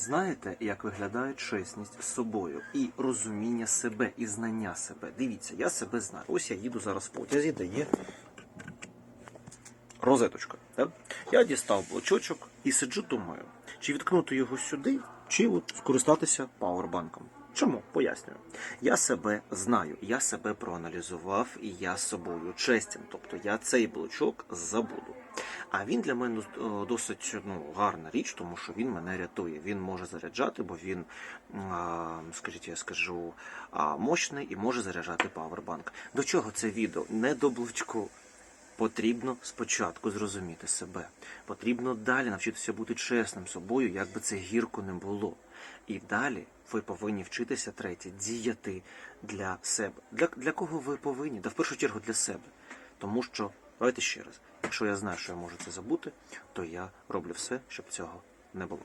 Знаєте, як виглядає чесність з собою і розуміння себе, і знання себе. Дивіться, я себе знаю. Ось я їду зараз в потязі, де є розеточка. Так? Я дістав блочочок і сиджу, думаю, чи відкнути його сюди, чи от скористатися пауербанком. Чому? Пояснюю. Я себе знаю, я себе проаналізував і я собою честен. Тобто я цей блочок забуду. А він для мене е, досить ну, гарна річ, тому що він мене рятує. Він може заряджати, бо він, скажіть, я скажу, мощний і може заряджати павербанк. До чого це відео? Не до блочку. Потрібно спочатку зрозуміти себе. Потрібно далі навчитися бути чесним собою, як би це гірко не було. І далі ви повинні вчитися третє, діяти для себе. Для, для кого ви повинні? Да в першу чергу для себе. Тому що, давайте ще раз, якщо я знаю, що я можу це забути, то я роблю все, щоб цього не було.